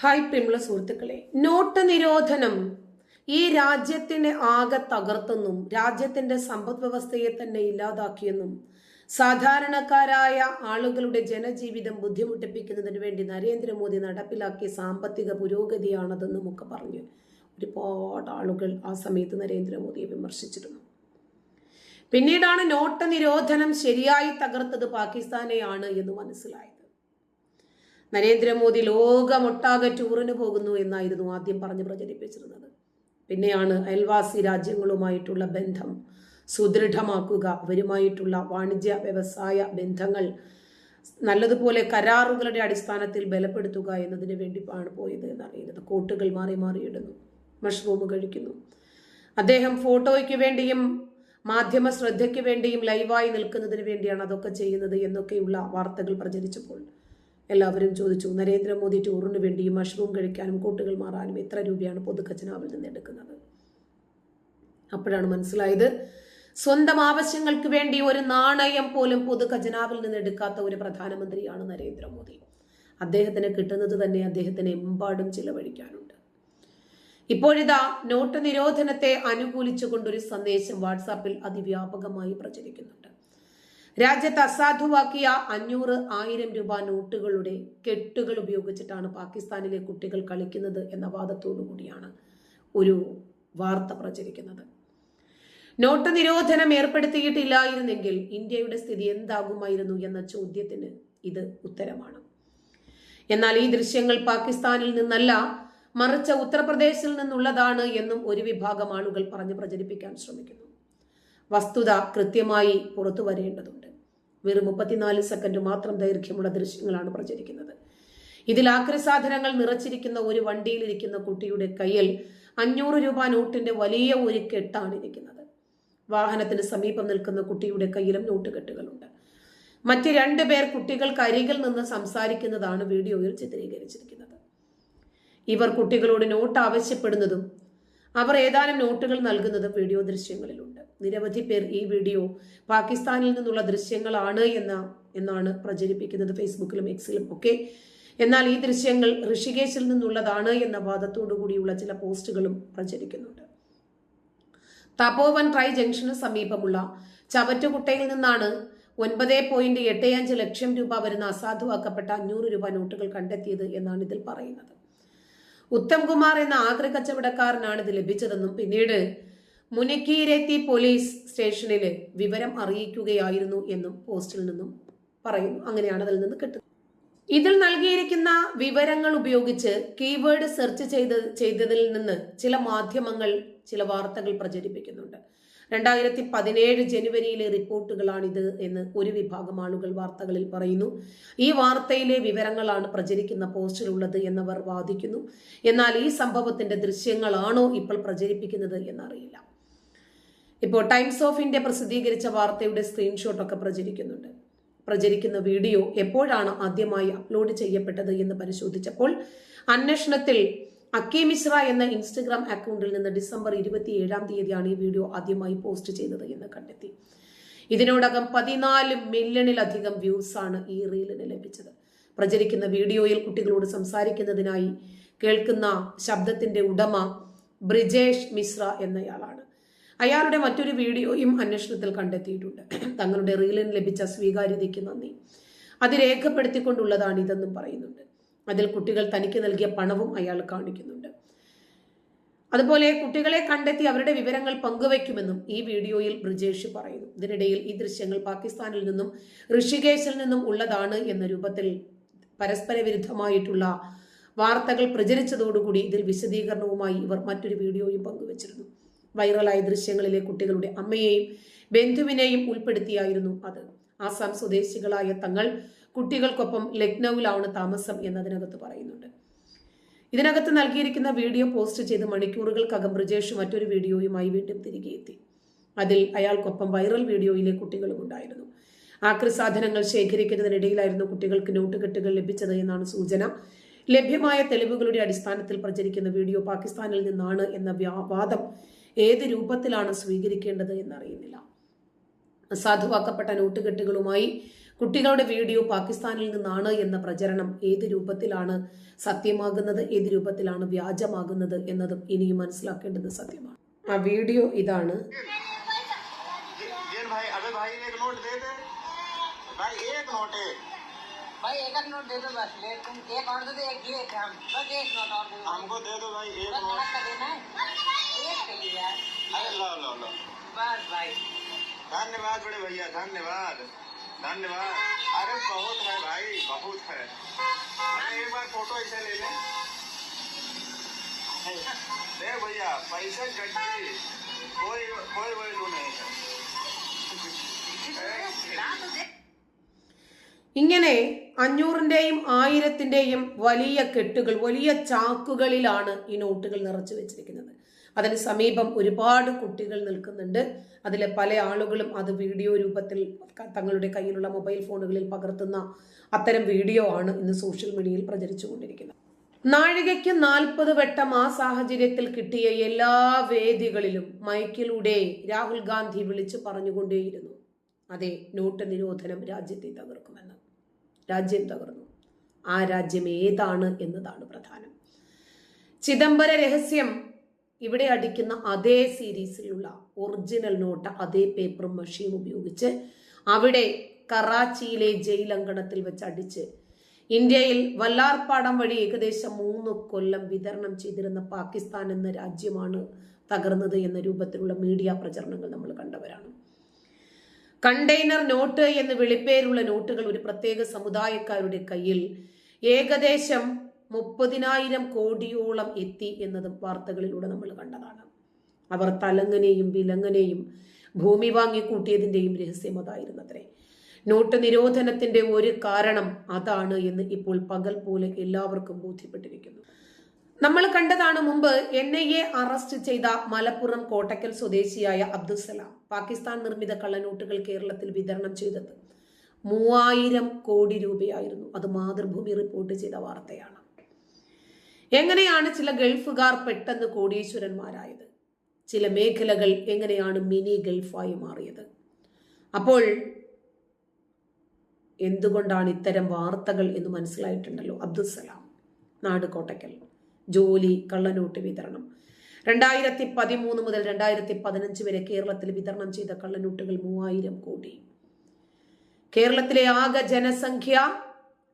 Hi പ്രിമുള്ള സുഹൃത്തുക്കളെ. Not നിരോധനം ഈ രാജ്യത്തിനെ ആകെ തകർത്തെന്നും രാജ്യത്തിന്റെ സമ്പദ് വ്യവസ്ഥയെ തന്നെ ഇല്ലാതാക്കിയെന്നും സാധാരണക്കാരായ ആളുകളുടെ ജനജീവിതം ബുദ്ധിമുട്ടിപ്പിക്കുന്നതിന് വേണ്ടി നരേന്ദ്രമോദി നടപ്പിലാക്കിയ സാമ്പത്തിക പുരോഗതിയാണതെന്നും ഒക്കെ പറഞ്ഞു ഒരുപാട് ആളുകൾ ആ സമയത്ത് നരേന്ദ്രമോദിയെ വിമർശിച്ചിരുന്നു. പിന്നീടാണ് നോട്ട് നിരോധനം ശരിയായി തകർത്തത് പാകിസ്ഥാനെയാണ് എന്ന് മനസ്സിലായത് നരേന്ദ്രമോദി ലോകമൊട്ടാകെ ടൂറിന് പോകുന്നു എന്നായിരുന്നു ആദ്യം പറഞ്ഞ് പ്രചരിപ്പിച്ചിരുന്നത്. പിന്നെയാണ് അയൽവാസി രാജ്യങ്ങളുമായിട്ടുള്ള ബന്ധം സുദൃഢമാക്കുക. അവരുമായിട്ടുള്ള വാണിജ്യ വ്യവസായ ബന്ധങ്ങൾ നല്ലതുപോലെ കരാറുകളുടെ അടിസ്ഥാനത്തിൽ ബലപ്പെടുത്തുക എന്നതിന് വേണ്ടി ആണ് പോയത് എന്നറിയുന്നത്. കോട്ടുകൾ മാറി മാറിയിടുന്നു മഷ്റൂമ് മഷ്റൂം കഴിക്കുന്നു. അദ്ദേഹം ഫോട്ടോയ്ക്ക് വേണ്ടിയും മാധ്യമ ശ്രദ്ധയ്ക്ക് വേണ്ടിയും ലൈവായി നിൽക്കുന്നതിന് വേണ്ടിയാണ് അതൊക്കെ ചെയ്യുന്നത് എന്നൊക്കെയുള്ള വാർത്തകൾ പ്രചരിച്ചപ്പോൾ എല്ലാവരും ചോദിച്ചു നരേന്ദ്രമോദി ടൂറിന് വേണ്ടിയും മഷ്റൂം കഴിക്കാനും കൂട്ടുകൾ മാറാനും എത്ര രൂപയാണ് പൊതുഖജനാവിൽ നിന്ന് എടുക്കുന്നത്? അപ്പോഴാണ് മനസ്സിലായത് സ്വന്തം ആവശ്യങ്ങൾക്ക് വേണ്ടി ഒരു നാണയം പോലും പൊതുഖജനാവിൽ നിന്ന് എടുക്കാത്ത ഒരു പ്രധാനമന്ത്രിയാണ് നരേന്ദ്രമോദി. അദ്ദേഹത്തിന് കിട്ടുന്നത് തന്നെ അദ്ദേഹത്തിന് എമ്പാടും ചിലവഴിക്കാനുണ്ട്. ഇപ്പോഴിതാ നോട്ട് നിരോധനത്തെ അനുകൂലിച്ചുകൊണ്ടൊരു സന്ദേശം വാട്സാപ്പിൽ അതിവ്യാപകമായി പ്രചരിക്കുന്നുണ്ട്. രാജ്യത്ത് അസാധുവാക്കിയ അഞ്ഞൂറ് ആയിരം രൂപ നോട്ടുകളുടെ കെട്ടുകൾ ഉപയോഗിച്ചിട്ടാണ് പാകിസ്ഥാനിലെ കുട്ടികൾ കളിക്കുന്നത് എന്ന വാദത്തോടു കൂടിയാണ് ഒരു വാർത്ത പ്രചരിക്കുന്നത്. നോട്ട് നിരോധനം ഏർപ്പെടുത്തിയിട്ടില്ലായിരുന്നെങ്കിൽ ഇന്ത്യയുടെ സ്ഥിതി എന്താകുമായിരുന്നു എന്ന ചോദ്യത്തിന് ഇത് ഉത്തരമാണ്. എന്നാൽ ഈ ദൃശ്യങ്ങൾ പാകിസ്ഥാനിൽ നിന്നല്ല മറിച്ച് ഉത്തർപ്രദേശിൽ നിന്നുള്ളതാണ് എന്നും ഒരു വിഭാഗം ആളുകൾ പറഞ്ഞ് പ്രചരിപ്പിക്കാൻ ശ്രമിക്കുന്നു. വസ്തുത കൃത്യമായി പുറത്തു വരേണ്ടതുണ്ട്. വെറും മുപ്പത്തിനാല് സെക്കൻഡ് മാത്രം ദൈർഘ്യമുള്ള ദൃശ്യങ്ങളാണ് പ്രചരിക്കുന്നത്. ഇതിൽ ആക്രസാധനങ്ങൾ നിറച്ചിരിക്കുന്ന ഒരു വണ്ടിയിലിരിക്കുന്ന കുട്ടിയുടെ കയ്യിൽ അഞ്ഞൂറ് രൂപ നോട്ടിന്റെ വലിയ ഒരു കെട്ടാണ് ഇരിക്കുന്നത്. വാഹനത്തിന് സമീപം നിൽക്കുന്ന കുട്ടിയുടെ കയ്യിലും നോട്ട് കെട്ടുകളുണ്ട് മറ്റ് രണ്ടു പേർ കുട്ടികൾക്ക് അരികിൽ നിന്ന് സംസാരിക്കുന്നതാണ് വീഡിയോയിൽ ചിത്രീകരിച്ചിരിക്കുന്നത്. ഇവർ കുട്ടികളോട് നോട്ട് ആവശ്യപ്പെടുന്നതും അവർ ഏതാനും നോട്ടുകൾ നൽകുന്നതും വീഡിയോ ദൃശ്യങ്ങളിലുണ്ട്. നിരവധി പേർ ഈ വീഡിയോ പാകിസ്ഥാനിൽ നിന്നുള്ള ദൃശ്യങ്ങളാണ് എന്ന എന്നാണ് പ്രചരിപ്പിക്കുന്നത് ഫേസ്ബുക്കിലും എക്സിലും ഒക്കെ. എന്നാൽ ഈ ദൃശ്യങ്ങൾ ഋഷികേശിൽ നിന്നുള്ളതാണ് എന്ന വാദത്തോടു കൂടിയുള്ള ചില പോസ്റ്റുകളും പ്രചരിക്കുന്നുണ്ട്. തപോവൻ ട്രൈ ജംഗ്ഷന് സമീപമുള്ള ചവറ്റുകുട്ടയിൽ നിന്നാണ് ഒൻപത് പോയിന്റ് എട്ട് അഞ്ച് ലക്ഷം രൂപ വരുന്ന അസാധുവാക്കപ്പെട്ട അഞ്ഞൂറ് രൂപ നോട്ടുകൾ കണ്ടെത്തിയത് എന്നാണ് ഇതിൽ പറയുന്നത്. ഉത്തംകുമാർ എന്ന ആഗ്ര കച്ചവടക്കാരനാണ് ഇത് ലഭിച്ചതെന്നും പിന്നീട് മുനിക്കീരെത്തി പോലീസ് സ്റ്റേഷനിൽ വിവരം അറിയിക്കുകയായിരുന്നു എന്നും പോസ്റ്റിൽ നിന്നും പറയുന്നു അങ്ങനെയാണ് അതിൽ നിന്ന് കിട്ടുന്നത്. ഇതിൽ നൽകിയിരിക്കുന്ന വിവരങ്ങൾ ഉപയോഗിച്ച് കീവേഡ് സെർച്ച് ചെയ്ത് ചെയ്തതിൽ നിന്ന് ചില മാധ്യമങ്ങൾ ചില വാർത്തകൾ പ്രചരിപ്പിക്കുന്നുണ്ട്. രണ്ടായിരത്തി പതിനേഴ് ജനുവരിയിലെ റിപ്പോർട്ടുകളാണിത് എന്ന് ഒരു വിഭാഗം ആളുകൾ വാർത്തകളിൽ പറയുന്നു. ഈ വാർത്തയിലെ വിവരങ്ങളാണ് പ്രചരിക്കുന്ന പോസ്റ്റിലുള്ളത് എന്നവർ വാദിക്കുന്നു. എന്നാൽ ഈ സംഭവത്തിന്റെ ദൃശ്യങ്ങളാണോ ഇപ്പോൾ പ്രചരിപ്പിക്കുന്നത് എന്നറിയില്ല. ഇപ്പോൾ ടൈംസ് ഓഫ് ഇന്ത്യ പ്രസിദ്ധീകരിച്ച വാർത്തയുടെ സ്ക്രീൻഷോട്ടൊക്കെ പ്രചരിക്കുന്നുണ്ട്. പ്രചരിക്കുന്ന വീഡിയോ എപ്പോഴാണ് ആദ്യമായി അപ്ലോഡ് ചെയ്യപ്പെട്ടത് എന്ന് പരിശോധിച്ചപ്പോൾ അന്വേഷണത്തിൽ അക്കി മിശ്ര എന്ന ഇൻസ്റ്റഗ്രാം അക്കൗണ്ടിൽ നിന്ന് ഡിസംബർ ഇരുപത്തിയേഴാം തീയതിയാണ് ഈ വീഡിയോ ആദ്യമായി പോസ്റ്റ് ചെയ്തത് എന്ന് കണ്ടെത്തി. ഇതിനോടകം പതിനാല് മില്യണിലധികം വ്യൂസ് ആണ് ഈ റീലിന് ലഭിച്ചത്. പ്രചരിക്കുന്ന വീഡിയോയിൽ കുട്ടികളോട് സംസാരിക്കുന്നതിനായി കേൾക്കുന്ന ശബ്ദത്തിന്റെ ഉടമ ബ്രിജേഷ് മിശ്ര എന്നയാളാണ്. അയാളുടെ മറ്റൊരു വീഡിയോയും അന്വേഷണത്തിൽ കണ്ടെത്തിയിട്ടുണ്ട്. തങ്ങളുടെ റീലിന് ലഭിച്ച സ്വീകാര്യതയ്ക്ക് നന്ദി. അത് രേഖപ്പെടുത്തിക്കൊണ്ടുള്ളതാണ് ഇതെന്നും പറയുന്നുണ്ട്. അതിൽ കുട്ടികൾ തനിക്ക് നൽകിയ പണവും അയാൾ കാണിക്കുന്നുണ്ട്. അതുപോലെ കുട്ടികളെ കണ്ടെത്തി അവരുടെ വിവരങ്ങൾ പങ്കുവയ്ക്കുമെന്നും ഈ വീഡിയോയിൽ ബ്രിജേഷ് പറയുന്നു. ഇതിനിടയിൽ ഈ ദൃശ്യങ്ങൾ പാകിസ്ഥാനിൽ നിന്നും ഋഷികേശിൽ നിന്നും ഉള്ളതാണ് എന്ന രൂപത്തിൽ പരസ്പര വിരുദ്ധമായിട്ടുള്ള വാർത്തകൾ പ്രചരിച്ചതോടുകൂടി ഇതിൽ വിശദീകരണവുമായി ഇവർ മറ്റൊരു വീഡിയോയും പങ്കുവച്ചിരുന്നു. വൈറലായ ദൃശ്യങ്ങളിലെ കുട്ടികളുടെ അമ്മയെയും ബന്ധുവിനെയും ഉൾപ്പെടുത്തിയായിരുന്നു അത്. ആസാം സ്വദേശികളായ തങ്ങൾ കുട്ടികൾക്കൊപ്പം ലക്നൌവിലാണ് താമസം എന്നതിനകത്ത് പറയുന്നുണ്ട്. ഇതിനകത്ത് നൽകിയിരിക്കുന്ന വീഡിയോ പോസ്റ്റ് ചെയ്ത് മണിക്കൂറുകൾക്കകം ബ്രിജേഷ് മറ്റൊരു വീഡിയോയുമായി വീണ്ടും തിരികെ എത്തി. അതിൽ അയാൾക്കൊപ്പം വൈറൽ വീഡിയോയിലെ കുട്ടികളും ഉണ്ടായിരുന്നു. ആക്രി സാധനങ്ങൾ ശേഖരിക്കുന്നതിനിടയിലായിരുന്നു കുട്ടികൾക്ക് നോട്ടുകെട്ടുകൾ ലഭിച്ചത് എന്നാണ് സൂചന. ലഭ്യമായ തെളിവുകളുടെ അടിസ്ഥാനത്തിൽ പ്രചരിക്കുന്ന വീഡിയോ പാകിസ്ഥാനിൽ നിന്നാണ് എന്ന വാദം ഏത് രൂപത്തിലാണ് സ്വീകരിക്കേണ്ടത് എന്നറിയുന്നില്ല അസാധുവാക്കപ്പെട്ട നോട്ടുകെട്ടുകളുമായി കുട്ടികളുടെ വീഡിയോ പാകിസ്ഥാനിൽ നിന്നാണ് എന്ന പ്രചരണം ഏത് രൂപത്തിലാണ് സത്യമാകുന്നത് ഏത് രൂപത്തിലാണ് വ്യാജമാകുന്നത് എന്നതും ഇനിയും മനസ്സിലാക്കേണ്ടത് സത്യമാണ് ആ വീഡിയോ ഇതാണ് जिन भाई अबे भाई एक नोट दे दे भाई एक नोट दे दो बस। ले तुम एक और दे दो एक हम बस एक नोट और दे दो। हमको दे दो भाई एक नोट का देना है। एक चाहिए यार। अरे लो लो लो। बस भाई। धन्यवाद बड़े भैया धन्यवाद। धन्यवाद। अरे बहुत है भाई बहुत है। अरे एक बार फ़ोटो ऐसे ले ले। दे भैया पैसे गड्डी कोई कोई वैल्यू नहीं है। ना तो ഇങ്ങനെ അഞ്ഞൂറിന്റെയും ആയിരത്തിന്റെയും വലിയ കെട്ടുകൾ വലിയ ചാക്കുകളിലാണ് ഈ നോട്ടുകൾ നിറച്ചു വെച്ചിരിക്കുന്നത്. അതിന് സമീപം ഒരുപാട് കുട്ടികൾ നിൽക്കുന്നുണ്ട്. അതിലെ പല ആളുകളും അത് വീഡിയോ രൂപത്തിൽ തങ്ങളുടെ കയ്യിലുള്ള മൊബൈൽ ഫോണുകളിൽ പകർത്തുന്ന അത്തരം വീഡിയോ ആണ് ഇന്ന് സോഷ്യൽ മീഡിയയിൽ പ്രചരിച്ചുകൊണ്ടിരിക്കുന്നത്. നാഴികയ്ക്ക് നാൽപ്പത് വട്ടം ആ സാഹചര്യത്തിൽ കിട്ടിയ എല്ലാ വേദികളിലും മൈക്കിലൂടെ രാഹുൽ ഗാന്ധി വിളിച്ചു പറഞ്ഞുകൊണ്ടേയിരുന്നു. അതെ നോട്ട് നിരോധനം രാജ്യത്തെ തകർക്കുമെന്ന്. രാജ്യം തകർന്നു. ആ രാജ്യം ഏതാണ് എന്നതാണ് പ്രധാനം. ചിദംബര രഹസ്യം ഇവിടെ അടിക്കുന്ന അതേ സീരീസിലുള്ള ഒറിജിനൽ നോട്ട് അതേ പേപ്പറും മഷിയും ഉപയോഗിച്ച് അവിടെ കറാച്ചിയിലെ ജയിൽ അങ്കണത്തിൽ വെച്ച് അടിച്ച് ഇന്ത്യയിൽ വല്ലാർപ്പാടം വഴി ഏകദേശം മൂന്ന് കൊല്ലം വിതരണം ചെയ്തിരുന്ന പാകിസ്ഥാൻ എന്ന രാജ്യമാണ് തകർന്നത് എന്ന രൂപത്തിലുള്ള മീഡിയ പ്രചരണങ്ങൾ നമ്മൾ കണ്ടവരാണ്. കണ്ടെയ്നർ നോട്ട് എന്ന് വിളിപ്പേരുള്ള നോട്ടുകൾ ഒരു പ്രത്യേക സമുദായക്കാരുടെ കയ്യിൽ ഏകദേശം മുപ്പതിനായിരം കോടിയോളം എത്തി എന്നതും വാർത്തകളിലൂടെ നമ്മൾ കണ്ടതാണ്. അവർ തലങ്ങനെയും വിലങ്ങനെയും ഭൂമി വാങ്ങിക്കൂട്ടിയതിന്റെയും രഹസ്യം അതായിരുന്നത്രേ നോട്ട് നിരോധനത്തിന്റെ ഒരു കാരണം അതാണ് എന്ന് ഇപ്പോൾ പകൽ പോലെ എല്ലാവർക്കും ബോധ്യപ്പെട്ടിരിക്കുന്നു. നമ്മൾ കണ്ടതാണ് മുമ്പ് എൻ ഐ എ അറസ്റ്റ് ചെയ്ത മലപ്പുറം കോട്ടക്കൽ സ്വദേശിയായ അബ്ദുസലാം പാകിസ്ഥാൻ നിർമ്മിത കള്ളനോട്ടുകൾ കേരളത്തിൽ വിതരണം ചെയ്തത് മൂവായിരം കോടി രൂപയായിരുന്നു. അത് മാതൃഭൂമി റിപ്പോർട്ട് ചെയ്ത വാർത്തയാണ്. എങ്ങനെയാണ് ചില ഗൾഫുകാർ പെട്ടെന്ന് കോടീശ്വരന്മാരായത്? ചില മേഖലകൾ എങ്ങനെയാണ് മിനി ഗൾഫായി മാറിയത്? അപ്പോൾ എന്തുകൊണ്ടാണ് ഇത്തരം വാർത്തകൾ എന്ന് മനസ്സിലായിട്ടുണ്ടല്ലോ അബ്ദുസലാം നാട് കോട്ടക്കൽ ജോലി കള്ളനോട്ട് വിതരണം. രണ്ടായിരത്തി പതിമൂന്ന് മുതൽ രണ്ടായിരത്തി പതിനഞ്ച് വരെ കേരളത്തിൽ വിതരണം ചെയ്ത കള്ളനോട്ടുകൾ മൂവായിരം കോടി. കേരളത്തിലെ ആകെ ജനസംഖ്യ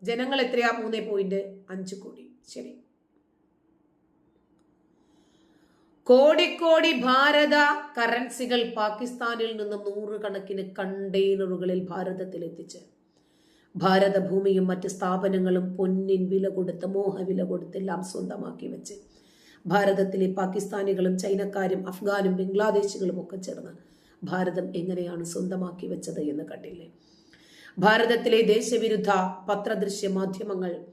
ജനങ്ങൾ എത്രയാ? മൂന്ന് പോയിന്റ് അഞ്ച് കോടി. ശരി. കോടിക്കോടി ഭാരത കറൻസികൾ പാകിസ്ഥാനിൽ നിന്നും നൂറുകണക്കിന് കണ്ടെയ്നറുകളിൽ ഭാരതത്തിൽ എത്തിച്ച് ഭാരതഭൂമിയും മറ്റ് സ്ഥാപനങ്ങളും പൊന്നിൻ വില കൊടുത്ത് മോഹവില കൊടുത്തെല്ലാം സ്വന്തമാക്കി വെച്ച്. ഭാരതത്തിലെ പാകിസ്ഥാനികളും ചൈനക്കാരും അഫ്ഗാനും ബംഗ്ലാദേശികളും ഒക്കെ ചേർന്ന് ഭാരതം എങ്ങനെയാണ് സ്വന്തമാക്കി വെച്ചത് എന്ന് കണ്ടില്ലേ? ഭാരതത്തിലെ ദേശവിരുദ്ധ പത്രദൃശ്യ മാധ്യമങ്ങൾ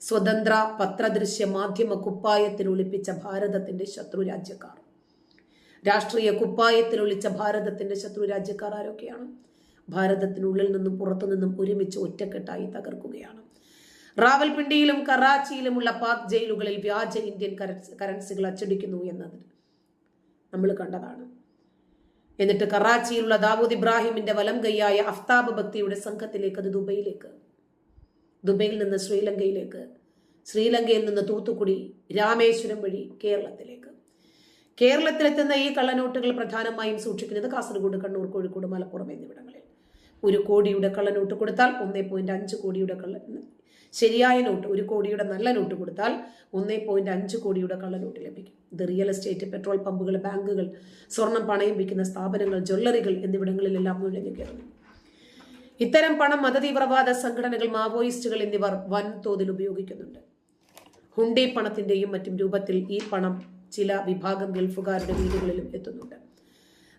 സ്വതന്ത്ര പത്രദൃശ്യ മാധ്യമ കുപ്പായത്തിൽ ഒളിപ്പിച്ച ഭാരതത്തിന്റെ ശത്രു രാജ്യക്കാർ. രാഷ്ട്രീയ കുപ്പായത്തിൽ ഒളിച്ച ഭാരതത്തിന്റെ ശത്രു രാജ്യക്കാർ ആരൊക്കെയാണ്? ഭാരതത്തിനുള്ളിൽ നിന്നും പുറത്തു നിന്നും ഒരുമിച്ച് ഒറ്റക്കെട്ടായി തകർക്കുകയാണ്. റാവൽപിണ്ടിയിലും കറാച്ചിയിലുമുള്ള പാക് ജയിലുകളിൽ വ്യാജ ഇന്ത്യൻ കറൻസികൾ അച്ചടിക്കുന്നു എന്നത് നമ്മൾ കണ്ടതാണ്. എന്നിട്ട് കറാച്ചിയിലുള്ള ദാവൂദ് ഇബ്രാഹിമിന്റെ വലം കൈയായ അഫ്താബ് ഭക്തിയുടെ സംഘത്തിലേക്ക് അത് ദുബൈയിലേക്ക് ദുബൈയിൽ നിന്ന് ശ്രീലങ്കയിലേക്ക് ശ്രീലങ്കയിൽ നിന്ന് തൂത്തുക്കുടി രാമേശ്വരം വഴി കേരളത്തിലേക്ക്. കേരളത്തിലെത്തുന്ന ഈ കള്ളനോട്ടുകൾ പ്രധാനമായും സൂക്ഷിക്കുന്നത് കാസർഗോഡ് കണ്ണൂർ കോഴിക്കോട് മലപ്പുറം എന്നിവിടങ്ങളിൽ. ഒരു കോടിയുടെ കള്ള കള്ളനോട്ട് കൊടുത്താൽ ഒന്നേ പോയിന്റ് അഞ്ച് കോടിയുടെ കള്ള ശരിയായ നോട്ട് ഒരു കോടിയുടെ നല്ല നോട്ട് കൊടുത്താൽ ഒന്നേ പോയിന്റ് അഞ്ച് കോടിയുടെ കള്ളനോട്ട് ലഭിക്കും. ഇത് റിയൽ എസ്റ്റേറ്റ് പെട്രോൾ പമ്പുകൾ ബാങ്കുകൾ സ്വർണം പണയം വിൽക്കുന്ന സ്ഥാപനങ്ങൾ ജ്വല്ലറികൾ എന്നിവിടങ്ങളിലെല്ലാം നുഴഞ്ഞു കയറുന്നു. ഇത്തരം പണം മതതീവ്രവാദ സംഘടനകൾ മാവോയിസ്റ്റുകൾ എന്നിവർ വൻതോതിൽ ഉപയോഗിക്കുന്നുണ്ട്. ഹുണ്ടി പണത്തിന്റെയും മറ്റും രൂപത്തിൽ ഈ പണം ചില വിഭാഗം ഗൾഫുകാരുടെ വീടുകളിലും എത്തുന്നുണ്ട്.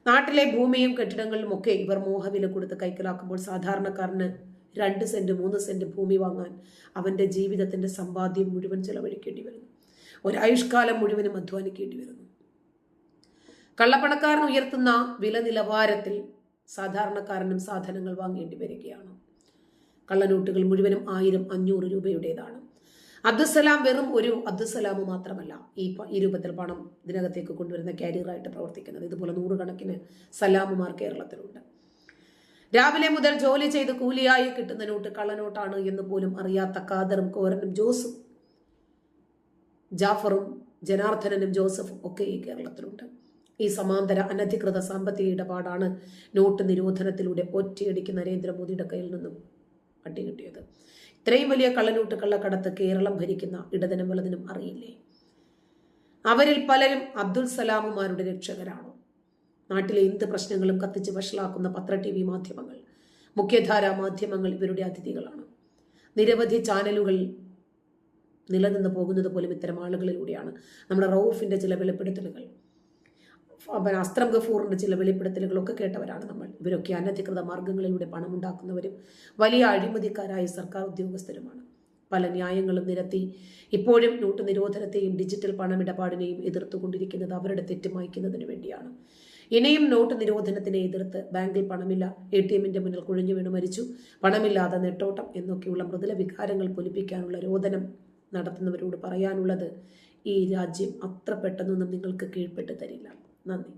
നാട്ടിലെ ഭൂമിയും കെട്ടിടങ്ങളിലും ഒക്കെ ഇവർ മോഹവില കൊടുത്ത് കൈക്കലാക്കുമ്പോൾ സാധാരണക്കാരന് രണ്ട് സെന്റ് മൂന്ന് സെന്റ് ഭൂമി വാങ്ങാൻ അവന്റെ ജീവിതത്തിന്റെ സമ്പാദ്യം മുഴുവൻ ചെലവഴിക്കേണ്ടി വരുന്നു. ഒരു ഒരായുഷ്കാലം മുഴുവനും അധ്വാനിക്കേണ്ടി വരുന്നു. കള്ളപ്പണക്കാരൻ ഉയർത്തുന്ന വില നിലവാരത്തിൽ സാധാരണക്കാരനും സാധനങ്ങൾ വാങ്ങേണ്ടി വരികയാണ്. കള്ളനോട്ടുകൾ മുഴുവനും ആയിരം അഞ്ഞൂറ് രൂപയുടേതാണ്. അബ്ദുസലാം വെറും ഒരു അബ്ദുസലാം മാത്രമല്ല ഈ ഈ രൂപത്തിൽ പണം ഇതിനകത്തേക്ക് കൊണ്ടുവരുന്ന കാരിയറായിട്ട് പ്രവർത്തിക്കുന്നത്. ഇതുപോലെ നൂറുകണക്കിന് സലാമുമാർ കേരളത്തിലുണ്ട്. രാവിലെ മുതൽ ജോലി ചെയ്ത് കൂലിയായി കിട്ടുന്ന നോട്ട് കള്ളനോട്ടാണ് എന്ന് പോലും അറിയാത്ത കാദറും കോരനും ജോസും ജാഫറും ജനാർദ്ദനനും ജോസഫും ഒക്കെ ഈ കേരളത്തിലുണ്ട്. ഈ സമാന്തര അനധികൃത സാമ്പത്തിക ഇടപാടാണ് നോട്ട് നിരോധനത്തിലൂടെ ഒറ്റയടിക്ക് നരേന്ദ്രമോദിയുടെ കയ്യിൽ നിന്നും പട്ടി കിട്ടിയത് ഇത്രയും വലിയ കള്ളനോട്ട് കള്ളക്കടത്ത് കേരളം ഭരിക്കുന്ന ഇടതിനും വലതിനും അറിയില്ലേ? അവരിൽ പലരും അബ്ദുൽ സലാമുമാരുടെ രക്ഷകരാണ്? നാട്ടിലെ എന്ത് പ്രശ്നങ്ങളും കത്തിച്ച് വഷളാക്കുന്ന പത്ര ടി വി മാധ്യമങ്ങൾ മുഖ്യധാരാ മാധ്യമങ്ങൾ ഇവരുടെ അതിഥികളാണ്. നിരവധി ചാനലുകൾ നിലനിന്ന് പോകുന്നത് പോലും ഇത്തരം ആളുകളിലൂടെയാണ്. നമ്മുടെ റൗഫിന്റെ ചില വെളിപ്പെടുത്തലുകൾ. പിന്നെ അസ്ത്രം ഗഫൂറിന്റെ ചില വെളിപ്പെടുത്തലുകളൊക്കെ കേട്ടവരാണ് നമ്മൾ. ഇവരൊക്കെ അനധികൃത മാർഗങ്ങളിലൂടെ പണമുണ്ടാക്കുന്നവരും വലിയ അഴിമതിക്കാരായ സർക്കാർ ഉദ്യോഗസ്ഥരുമാണ്. പല ന്യായങ്ങളും നിരത്തി ഇപ്പോഴും നോട്ട് നിരോധനത്തെയും ഡിജിറ്റൽ പണമിടപാടിനെയും എതിർത്തുകൊണ്ടിരിക്കുന്നത് അവരുടെ തെറ്റ് മായ്ക്കുന്നതിന് വേണ്ടിയാണ്. ഇനിയും നോട്ട് നിരോധനത്തിനെ എതിർത്ത് ബാങ്കിൽ പണമില്ല എ ടി എമ്മിന്റെ മുന്നിൽ കുഴിഞ്ഞു വീണ് മരിച്ചു പണമില്ലാതെ നെട്ടോട്ടം എന്നൊക്കെയുള്ള മൃദുല വികാരങ്ങൾ പൊലിപ്പിക്കാനുള്ള രോദനം നടത്തുന്നവരോട് പറയാനുള്ളത് ഈ രാജ്യം അത്ര പെട്ടെന്നൊന്നും നിങ്ങൾക്ക് കീഴ്പ്പെട്ട് തരില്ല. നന്ദി.